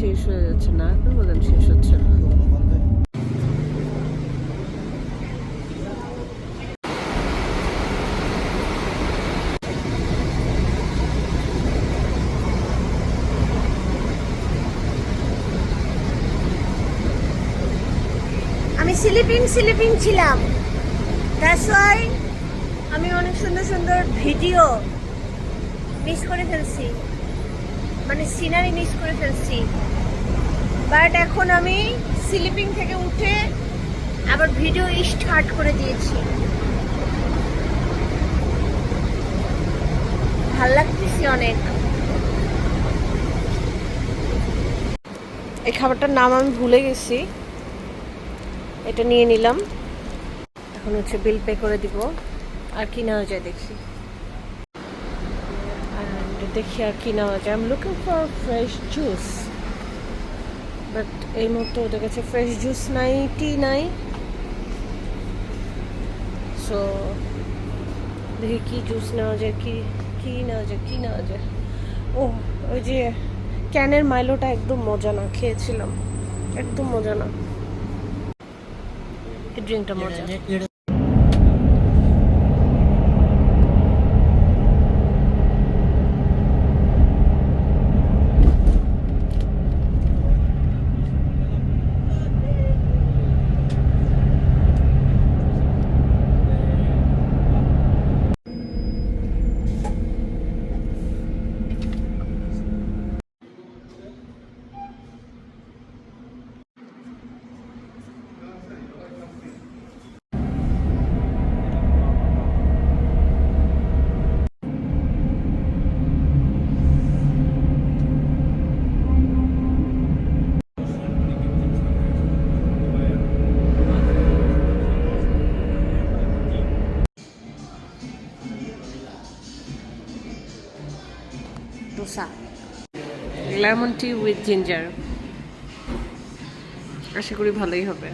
শেষ হয়ে যাচ্ছে না, এখন বলেন শেষ হচ্ছে না। আমি স্লিপিং স্লিপিং ছিলাম। দ্যাটস ওয়াই আমি অনেক সুন্দর সুন্দর ভিডিও মিস করে ফেলছি। মানে সিনারি মিস করে ফেলছি। বাট এখন আমি স্লিপিং থেকে উঠে আবার ভিডিও স্টার্ট করে দিয়েছি। ভালো লাগতেছি অনেক। এই খাবারটার নাম আমি ভুলে গেছি। এটা নিয়ে নিলাম। এখন হচ্ছে বিল পে করে দিব। আর কি নেওয়া যায় দেখি। দেখি আর কি নেওয়া যায়। I looking for fresh juice but এই মুহূর্তে ওদের কাছে ফ্রেশ জুস নাই টি নাই সো দেখি কি জুস নেওয়া যায়, কি কি নেওয়া যায়, কি নেওয়া যায়। ও ওই যে ক্যানের মাইলোটা একদম মজা না, খেয়েছিলাম। একদম মজা না। এই ড্রিঙ্কটা মজা। Dosa lemon tea with ginger আশা করি ভালোই হবে।